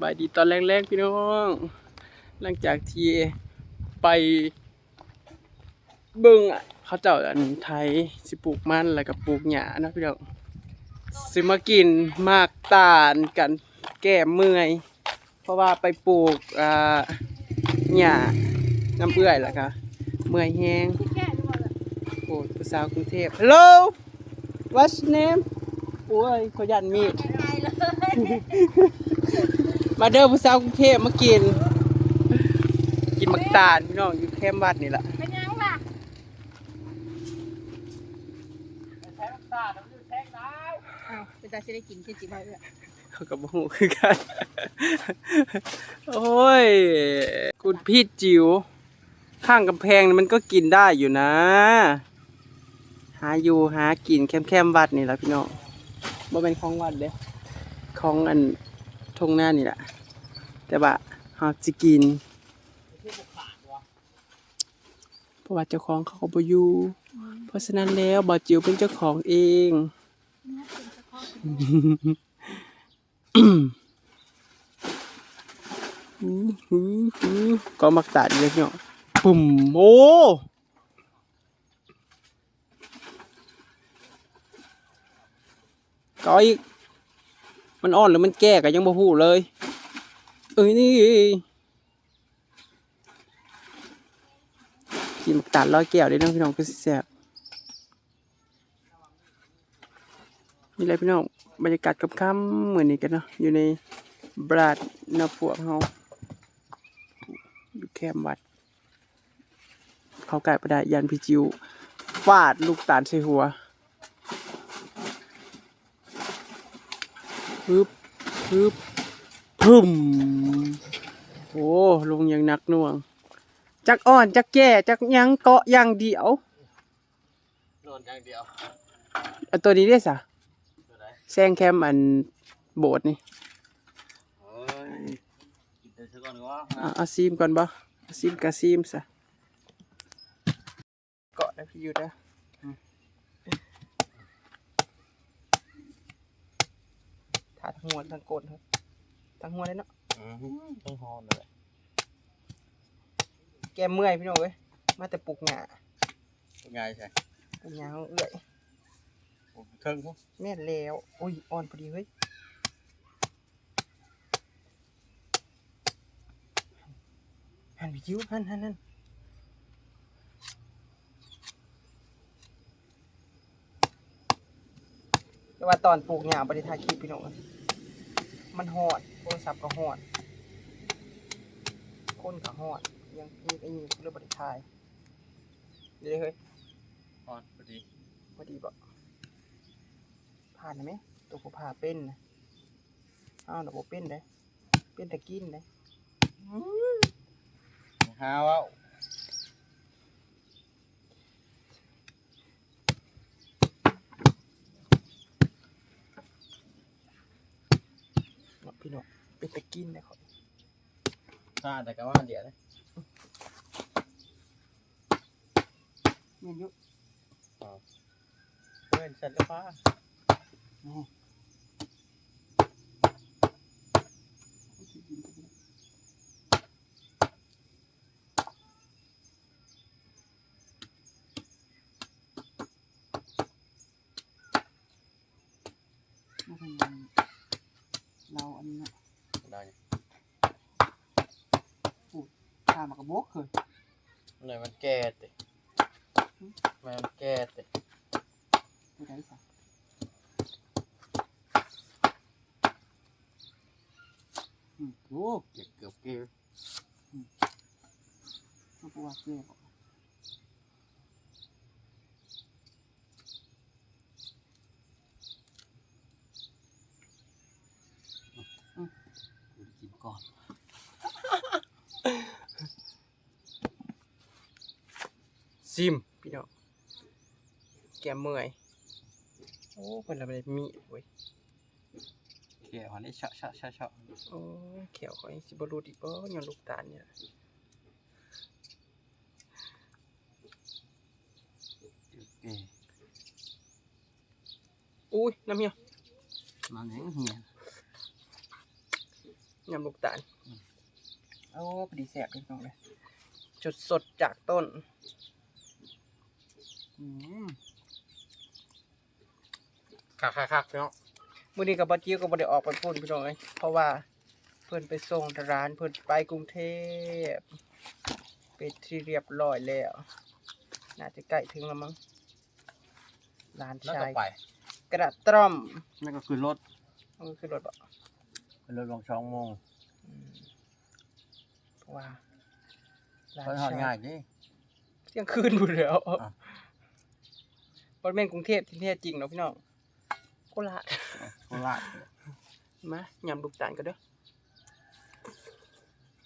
บายดีตอนแรกๆพี่น้อง หลังจากที่ไปเบิ่งอะเขาเจ้าอันไทยสิปลูกมันแล้วก็ปลูกหญ้านะพี่น้องสิมากินมากตาลกันแก้เมื่อย เพราะว่าไปปลูกอ่าหญ้าน้ำเอื้อยแล้วก็เมื่อยแฮงโอ้ผู้สาวกรุงเทพ Hello what's name โอ้ยขยันมีด มาเด้อผู้สาวกรุงเทพมากิน กินมักตาลพี่น้องอยู่แคมป์วัดนี่แหละเป็นยังล่ะใช้มักตาลมันแทงได้อ้าวเป็นตาจะได้กินกินสิบ่เอื้อเขากับหูคือกัน โอ้ย คุณพี่จิ๋วข้างกำแพงนี่มันก็กินได้อยู่นะ หาอยู่หากินแคมแคมๆวัดนี่แหละพี่น้องบ่เป็นของวัดเด้ของอัน ทงหน้านี่แหละ แต่ว่าเฮาสิกิน เพราะว่าเจ้าของเขาก็บ่อยู่เพราะฉะนั้นแล้วบ่าวจิ๋วเป็นเจ้าของเองหูหูหูก็มักตัดเล็กเนาะปุ่มโอ้ก็อีก มันอ่อนหรือมันแก่ก็ยังบ่ฮู้เลย เอ้ยนี่กินมักตัดร้อยแก้วได้น้องพี่น้องคือสิแซ่บนี่แหละพี่น้องบรรยากาศกับค่ำเหมือนนี้กันเนาะอยู่ในบราดนาพวกเฮาอยู่แคมวัด เขาไก่ประดายันพิจิวฟาดลูกตาลใส่หัว ฮึบฮึบพึ่มโอ้ลงอย่างหนักหน่วง จักอ่อนจักแก่จักหยังเกาะอย่างเดียวนอนอย่างเดียวเอาตัวนี้ได้สะตัวไหนแซงแคมอันโบสถ์นี่เฮ้ยกินแต่เช้าก่อนก็ว่าเอาเอาซีมก่อนบ่เอาซีมกะซีมซะเกาะได้พี่อยู่นะ ถาดหัวทั้งโกนครับทั้งหัวเลยเนาะต้องหอนเลยแกเมื่อยพี่น้องเว้ยมาแต่ปลูกหญ้าเป็นไงใช่ปลูกหญ้าเอื้อยเครื่องพวกแม่นแล้วอุ้ยอ่อนพอดีเฮ้ยหันพี่จิ้วหันหันหัน แต่ว่าตอนปลูกหญ้าบริทายคลิปพี่น้องเอ้ยมันหอดโทรศัพท์ก็หอดคนก็หอดยังมีไอ้นี่เรื่องบริทายเดี๋ยวเฮ้ยหอนพอดีพอดีบ่ผ่านได้ไหมตัวผู้ผ่าเป็นนะอ้าวหนูบ่เป็นได้เป็นแต่กินได้หาว่า เนาะพี่น้ องเป็นแต่กินได้ขอยซาแต่ก็ว่าเดี๋ยวนะเมียนอยุเพื่อนเสร็จแล้วป้ามาทางเราอันนี้เนาะ ได้ ผ่า มากระบอกเคยหน่อยมันแก่ติมันแก่ติตัวไหนสักอืมโอ้เก็บเกือบเกี่ยวตัวปวดเจ็บอืม กินก่อน ซิมพี่น้องแกเมื่อยโอ้เพิ่นละบ่ได้มีดเว้ยเกี่ยวหอนได้เชาะเชาะเชาะเชาะโอ้ยเขียวเขาสิบรูดอีกบ่ย้อนลูกตาลเนี่ยเกี่ยวอุ้ยน้ำเหี่ยวมันยังเหี้ยยำลูกตาลโอ้พอดีแสบเลยน้องเลยจุดสดจากต้นอืม คักคักคักพี่น้องมื้อนี้กับบัจิ้วก็บ่ได้ออกไปพุ่นพี่น้องเอ้ยเพราะว่าเพิ่นไปส่งที่ร้านเพิ่นไปกรุงเทพเป็นที่เรียบร้อยแล้ว น่าจะใกล้ถึงแล้วมั้งร้านแล้วชาก็ยไปกระตร่อมนั่นก็คือรถมันก็คือรถบ่เป็นรถลงช่องโมงอืมเพราะว่าร้านเพิ่นหอดชาง่ายดิเที่ยงคืนหมดแล้วอะ บ่แม่นกรุงเทพที่แท้จริงเนาะพี่น้องโคราชโคราชมายำลูกตาลกันเด้อ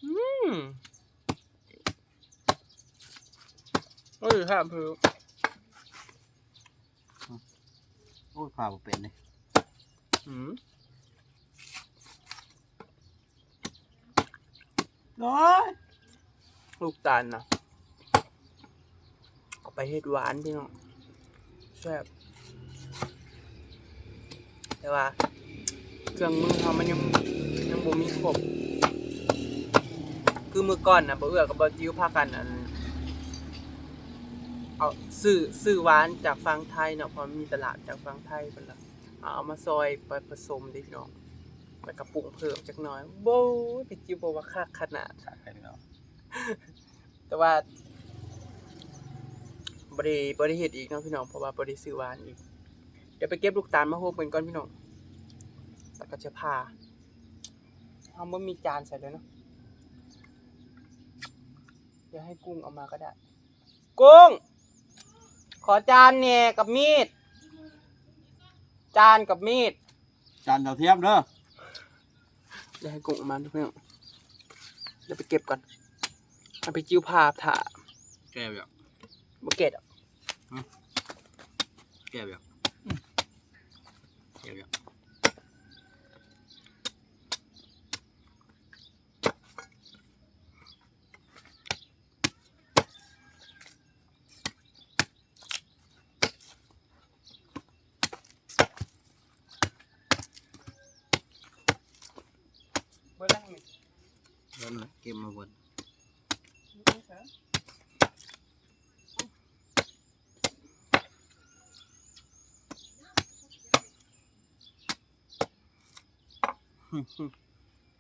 อืมโอ้ยครับเพื่อโอ้ยพาบ่เป็นเลยอืมน้อยลูกตาลนะเอาไปเฮ็ดหวานพี่น้อง แซ่บแต่ว่า เครื่องมือเขามันยังยังบ่มีครบคือมือก่อนนะบ่เอื้อกับบ่จิ้วพากันอันเอาซื้อซื้อหวานจากฝั่งไทยเนาะเพราะมันมีตลาดจากฝั่งไทยเพิ่นล่ะเอาเอามาซอยไปผสมเดิพี่น้องแล้วก็ปรุงเพิ่มจักหน่อยโบ้ยไปจิ้วบ่ว่าคักขนาดคักเลยพี่น้องแต่ว่า บริบริเฮ็ดอีกเนาะพี่น้องเพราะว่าบริซื้อหวานอีก เดี๋ยวไปเก็บลูกตาลมาโฮมกันก่อนพี่น้องแล้วก็จะพาเอาบ่มีจานใส่เลยเนาะเดี๋ยวให้กุ้งเอามาก็ได้ กุ้ง ขอจานเนี่ยกับมีด จานกับมีด จานดาวเทียมเด้อเดี๋ยวให้กุ้งเอามาทุกพี่น้องเดี๋ยวไปเก็บก่อนเอาไปจิ้วภาพถ่าแก้วอย่างบ่เก็ตอะ แก้วอย่างแก้วอย่างเบิ่งแล้วนี่ เริ่มเลยเก็บมาบน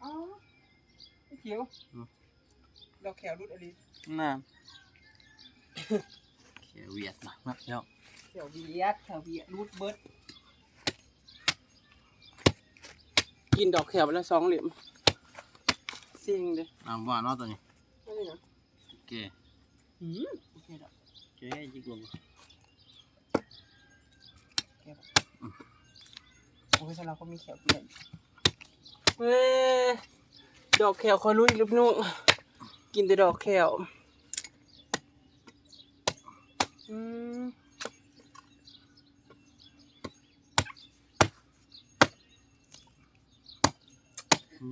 อ๋อไอ้เขียวดอกแขวรุดอะไรน้ำแก้วเวียดนะนะพี่น้องแขวเวียดแขวเวียดรุดเบิดกินดอกแขวไปแล้วสองเหลี่ยมเซ็งเลยน้ำหวานเนาะตัวนี้ไม่ได้นะแก้หืมโอเคดอกแก้จิกลงแก้วโอ้ยสำหรับก็มีแขวเวียด เว้ยดอกแขวคอยรุดอีกลูกนุ่งกินแต่ดอกแขวอืม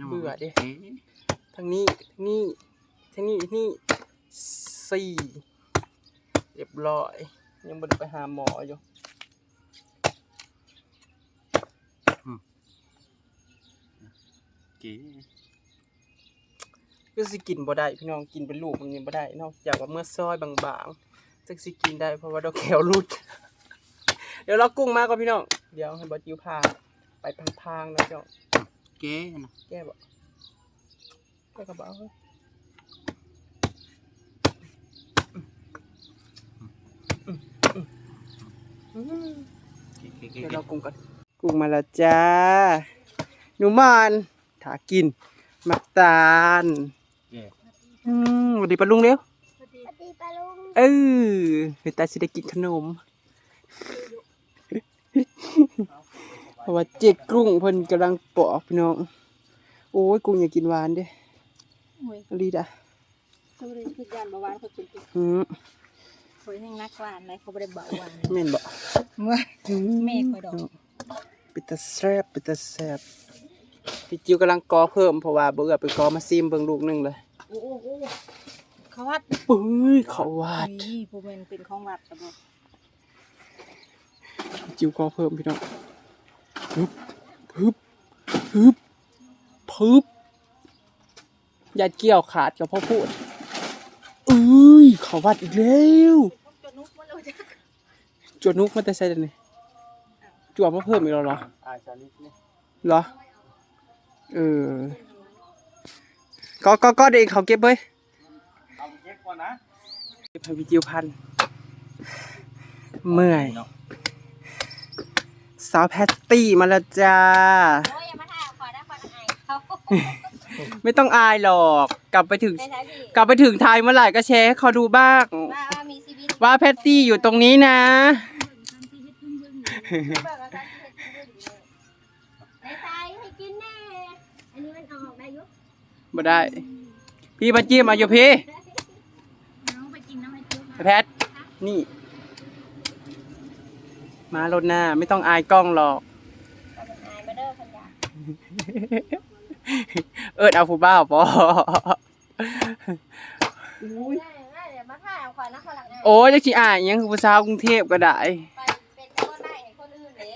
เบื่อดิเอ๊ะทางนี้ทางนี้ทางนี้นี่สี่เรียบร้อย ยังบ่ได้ไปหาหมออยู่ เก๋ก็สิกินบ่ได้พี่น้องกินเป็นลูกมันยังบ่ได้นอกจากว่าเมื่อซอยบางๆจักสิกินได้เพราะว่าดอกแขวรุด เดี๋ยวเรากุ้งมาก่อนพี่น้องเดี๋ยวให้บอจิวพาไปพังๆนะเจ้าเก๋นะแก้บ่แก้กระเป๋าเฮ้ยอืมเก๋เก๋เดี๋ยวเก๋เรากุ้งก่อนกุ้งมาแล้วจ้าหนูมาน ถากิน มักตาลเก๋อืมสวัสดีปะลุงเร็วสวัสดีสวัสดีปลาลุงเออเฮ้ยตาสิได้กินขนมเพราะว่าเจ๊กุ้งเพิ่นกำลังปอกพี่น้อง โอ้ยกุ้งอยากกินหวานเด้โอ้ยอลีดอะเขาบ่ได้คือยานเบาหวานเขาเป็นติดอืมเขาแห้งนักหวานเลยเขาบ่ได้เบาหวานแม่นบ่เมื่อแม่คอยดอกปิดตาแซ่บปิดตาแซ่บ พี่จิวกำลังกอเพิ่มเพราะว่าเบื่อไปกอมาซิมเบิ่งลูกหนึงเลยโอ้โอ้โอ้เขาวัดปุ้ยเขาวาดนี่ผู้เป็นเป็นของวัดแต่บอกจิวกอเพิ่มพี่น้องฮึบฮึบฮึบพึบยาเกี่ยวขาดกับพ่อพูดเอ้ยเขาวัดอีกแล้วจนนุกมันเลยจ้ะจวดนุกมาแต่ใส่เดี๋ยวนี้จวดมาเพิ่มอีกแล้วเหรออาชาลิกนี่เหรอ เออ ก็ก็ก็เด็กเขาเก็บเว้ยเอาไปเช็คก่อนนะเก็บให้พี่จิวพัน เมื่อยเนาะสาวแพตตี้มาแล้วจ้า โอ้ยอย่ามาถ่ายขอได้ขอได้เขาไม่ต้องอายหรอก กลับไปถึงในท้ายพี่กลับไปถึงไทยเมื่อไหร่ก็แชร์ให้เขาดูบ้าง ว่าว่ามีชีวิตว่าแพตตี้อยู่ตรงนี้นะแบบว่าการที่เฮ็ บ่ได้ พี่มาจิ้มเอาอยู่พี่น้องไปกินน้ำไอจุ๊บแพทนี่ มารถหน้าไม่ต้องอายกล้องหรอก อายมาเด้อพันยาเอิดเอาผู้บ้าวปอเดี๋ยวมาถ่ายเอาขอนะขอหลังไงโอ้ยจักสิอายหยังคือผู้สาวกรุงเทพก็ได้ ไปเป็นคนได้ให้คนอื่นเลย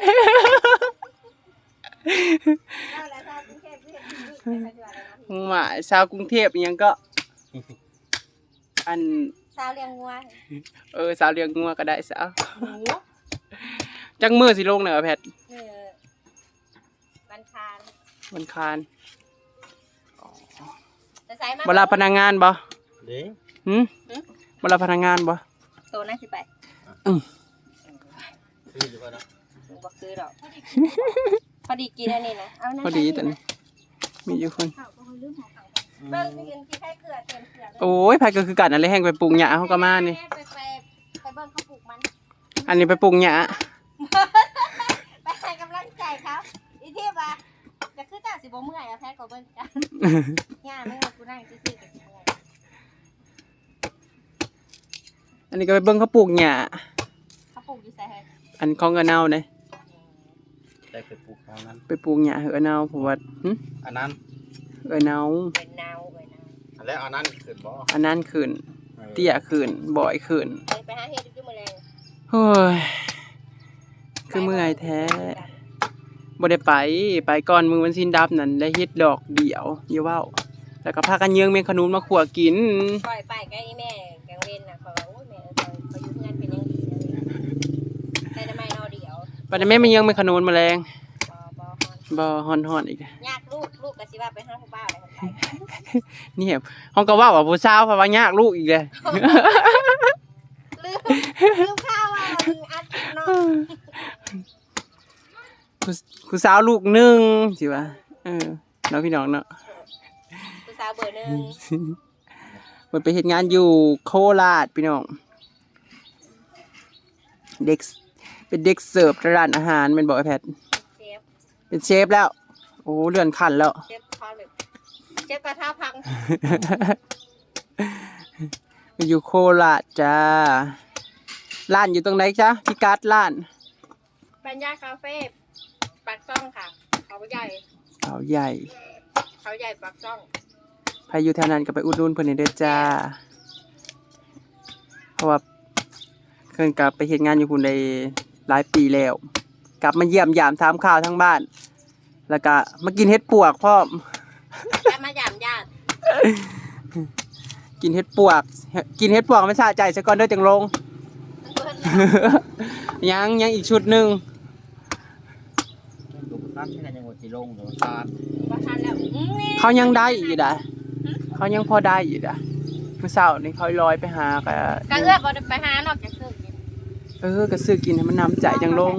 เราแล้วถ้ากรุงเทพที่เห็นที่นี่เป็นปัจจุบันแล้ วนะพี่หมายสาวกรุงเทพอิหยังก็ อัน สาวเลี้ยงวัวเออสาวเลี้ยงงัวก็ได้สาวหมูจังมือสิลงเนอะแพทเออบันคานมันคานจะใส่มาเวลาพนักงานบ่เด้งหืมเวลาพนักงานบ่โตน่าสิไปคืออยู่ก่อนนะหนูบอกซื้อดอก พอดีกินอันนี้นะ เอานะพอดีแต่นี่ มีอยู่คนเบิ่งสิกินที่ไข่เกลือเต็มเกลือเลยโอ้ยไผก็คือกันอะไรแห้งไปปรุงหยาเขาก็มานี่ ไปไปไปเบิ่งเขาปลูกมัน อันนี้ไปปรุงหยาไปให้กำลังใจเขาอีที่ว่าจะคือจ้าสิบ่เมื่อยอะแพ้ก็เบิ่งจ้าย่าไม่ว่ากูนั่งซื่อๆกับเมื่อยอันนี้ก็ไปเบิ่งเขาปลูกหยาเขาปลูกอยู่ใส่ให้อันของกระเนาเนี่ย ได้ไปปลูกทางนั้น ไปปลูกหยาเหอะเนาผมว่าหึอันนั้นเออเนาเป็นนาวเป็นนาวอันแล้วอันนั้นขึ้นบ่อันนั้นขึ้นเตี้ยขึ้นบ่อยขึ้นไปไปหาเฮ็ดอยู่มื้อแรงเฮ้ยคือเมื่อยแท้บ่ได้ไปไปก่อนมือวันสิ้นดับนั่นได้เฮ็ดดอกเดี่ยวอย่าเว้าแล้วก็พากันเยืองเมงขนุนมาขัวกินปล่อยไปก็อีแม่กังเว้นน่ะเขาว่าโอ้ ปัดแม่มาเยืองเมงขนุนแมลงบ่บ่ฮอนบ่ฮอนๆอีกยากลูกลูกก็สิว่าไปหาผู้บ่าวเลยครับนี่แหบห้องก็ว่าว่าผู้สาวเพราะว่ายากลูกอีกเลยลืมลืมข้าวว่ามันอัดเนาะผู้ผู้สาวลูกหนึงสิว่าเออเนาะพี่น้องเนาะผู้สาวเบอร์หนึ่งมันไปเฮ็ดงานอยู่โคราชพี่น้องเด็ก เป็นเด็กเสิร์ฟร้านอาหารเป็นบอกไอ้แพทเชฟเป็นเชฟแล้ว โอ้เลื่อนขั้นแล้ว เชฟทอดเลยเชฟกระทะพังไปอยู่โคราชจ้าร้านอยู่ตรงไหนจ๊ะพี่การ์ดร้านปัญญาคาเฟ่ปักซ่องค่ะ เขาใหญ่เขาใหญ่ เขาใหญ่ปักซ่องใครอยู่แถวนั้นก็ไปอุดหนุนเพิ่นให้เด้อจ้า เพราะว่าเพิ่นกลับไปเฮ็ดงานอยู่พุ่นได้ หลายปีแล้ว กลับมาเยี่ยมยามถามข่าวทั้งบ้าน แล้วก็มากินเห็ดปวกพร้อมจะมาหยามญาติกินเห็ดปวก กินเห็ดปวกไม่สะใจซะก่อนเด้อจังลงมันเบิดแล้วยังยังอีกชุดหนึงดูท่านที่กันยังบ่สิลงเดี๋ยวทานว่าทันแล้วอื้อนี่เขายังได้อยู่ดะเขายังพอได้อยู่ดะเมื่อเช้านี่เขาลอยไปหาก็กะเอื้อบ่ได้ไปหานอกจากซื้อกิน เออก็ซื้อกินให้มันน้ำใจจังลง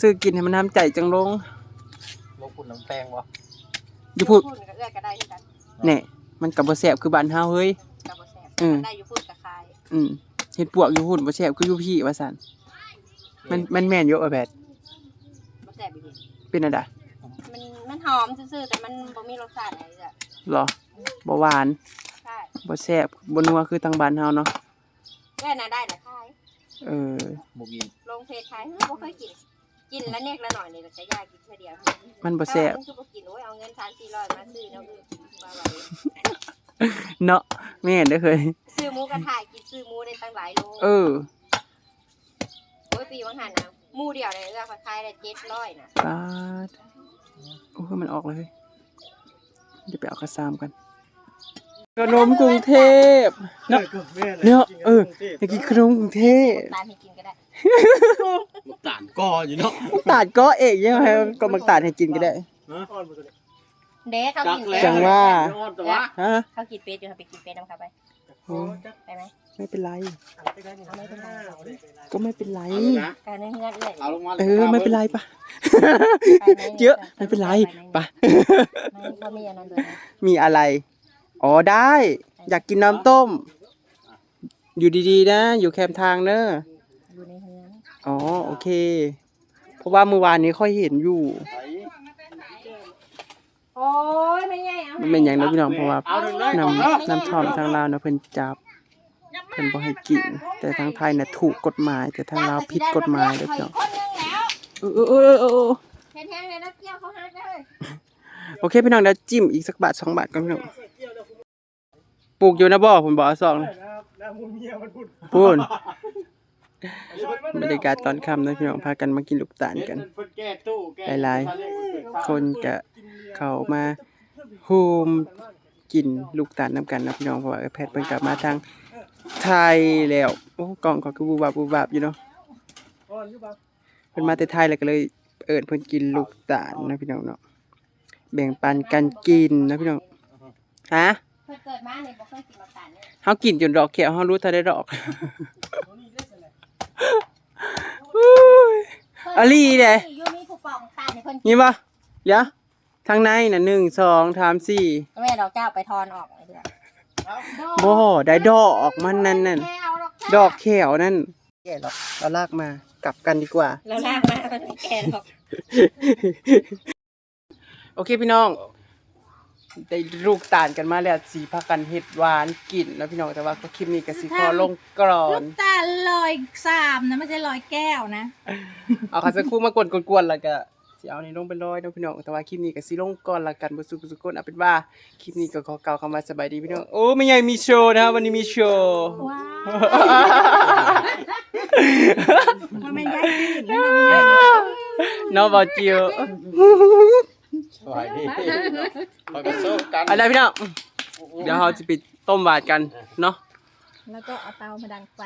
ซื้อกินให้มันน้ำใจจังลงลงคุณน้ำแตงบ่อยู่พูดพูดกะเอื้อก็ได้คือกันเนี่ยมันกับบ่แซ่บคือบ้านเฮาเฮ้ย กับบ่แซ่บอืม ได้อยู่พูดกับคายอืมเฮ็ดปวกอยู่หุ่นบ่แซ่บคืออยู่พี่ว่าซั่นมันมันแม่นอยู่อะแบดบ่แซ่บอีหลีเป็นอะไรมันมันหอมซื่อๆแต่มันบ่มีรสชาติอะไรเลยหรอบ่หวานใช่บ่แซ่บบ่นัวคือทางบ้านเฮาเนาะ แค่น่ะได้ละคาย เออบ่กินลงเพจขายเฮ้ยบ่เคยกิน กินแล้วเนกละหน่อยนี่แต่จะยากกินแค่เดียวมันบ่แซ่บถ้ามันคือบ่กินโอ้ยเอาเงิน3 400มาซื้อแนวอื่นว่าไว้เนาะแม่นเด้อเคย ซื้อหมูกระทะกินซื้อหมูได้ตั้งหลายโลเออโอ้ยปีวังหันนะหมูเดียวเลยเอื้อเขาขายได้700น่ะปาดโอ้ยมันออกเลยเฮ้ยเดี๋ยวไปเอาข้าวสามกัน ขนมกรุงเทพเนาะเนี่ยเอออยากกินขนมกรุงเทพตามให้กินก็ได้ตานกออยู่เนาะตาดก็เอกยังไงก็มักตาดให้กินก็ได้เด็กเขากินจังว่าฮะเขากินเป็ดอยู่ค่ะไปกินเป็ดน้ำเขาไปโอ้ไปไหมไม่เป็นไรเอาไม่เป็นไรก็ไม่เป็นไรการเนื้อเงื่อนเอื้อยเอาลงมาเออไม่เป็นไรปะเยอะไม่เป็นไรปะไม่ก็มีอันนั้นด้วยนะมีอะไร อ๋อได้ อยากกินน้ำต้ม อยู่ดีๆ นะ อยู่แคมทางเนอะอยู่ในเฮือนอ๋อโอเค เพราะว่าเมื่อวานนี้ค่อยเห็นอยู่โอ้ยไม่ใหญ่เอามันเป็นอย่างนั้นพี่น้องเพราะว่าเอาหนึ่งเลยน้ำน้ำทอมทางลาวนะเพิ่นจับเพิ่นบ่ให้กิน แต่ทางไทยน่ะถูกกฎหมาย แต่ทางลาวผิดกฎหมายเด้อพี่น้องคนนึงแล้วเออเออเออเออเออแทงๆเลยนะเกี่ยวเขาหักเลยโอเคพี่น้องเดี๋ยวจิ้มอีกสักบาทสองบาทก่อนพี่น้อง ปลูกอยู่นะบ่ผมบอกเอาซองนะพูนบรรยากาศตอนค่ำนะพี่น้องพากันมากินลูกตาลกัน หลายคนจะเข้ามาโฮมกินลูกตาลน้ำกันนะพี่น้องเพราะว่าแพทย์เพิ่นกลับมาทางไทยแล้วโอ้กล่องก็คือบูบาบบูบาบอยู่เนาะเพิ่นมาแต่ไทยแล้วก็เลยเอิ้นเพิ่นกินลูกตาลนะพี่น้องเนาะแบ่งปันกันกินนะพี่น้องฮะ เพิ่นเกิดมาเนี่ยบ่เคยกินมาตาลเนี่ยเฮากินจนดอกแขวเฮารู้เท่าได้ดอกอุ้ย อะลีเด้อยู่มีผู้ปองตาลเนี่ยเพิ่นกินนี่บ่เดี๋ยวทางในน่ะ1 2 3 4แม่ดอกเจ้าไปทอนออกไอ้เดือนบ่ได้ดอกมันนั่นนั่นแม่เอาดอกดอกเขียวนั่นแก่หรอกเราลากมากลับกันดีกว่า แล้วลากมามันไม่แก่หรอก โอเคพี่น้อง ได้ลูกตาลกันมาแล้วสีพักกันเห็ดหวานกินแล้วพี่น้องแต่ว่าก็คลิปนี้ก็สิขอลงกรอนน้ำตาลลอยสามนะไม่ใช่ลอยแก้วนะ เอาค่ะสักครู่มากวนกวนๆแล้วก็สิเอาในลงเป็นร้อยเนาะพี่น้องแต่ว่าคลิปนี้ก็สิลงก่อนละกันบ่สุขสุขคนเอาเป็นว่าคลิปนี้ก็ขอกล่าวคำว่าสบายดีพี่น้องโอ้ไม่ใหญ่มีโชว์นะครับวันนี้มีโชว์ว้าวมันไม่ได้กินแล้วมันไม่ได้น้องบอจิว สบายดีพอกันสู้กันอะไรพี่น้องเดี๋ยวเราจะไปต้มหวานกันเนาะ แล้วก็เอาเตามาดังไฟ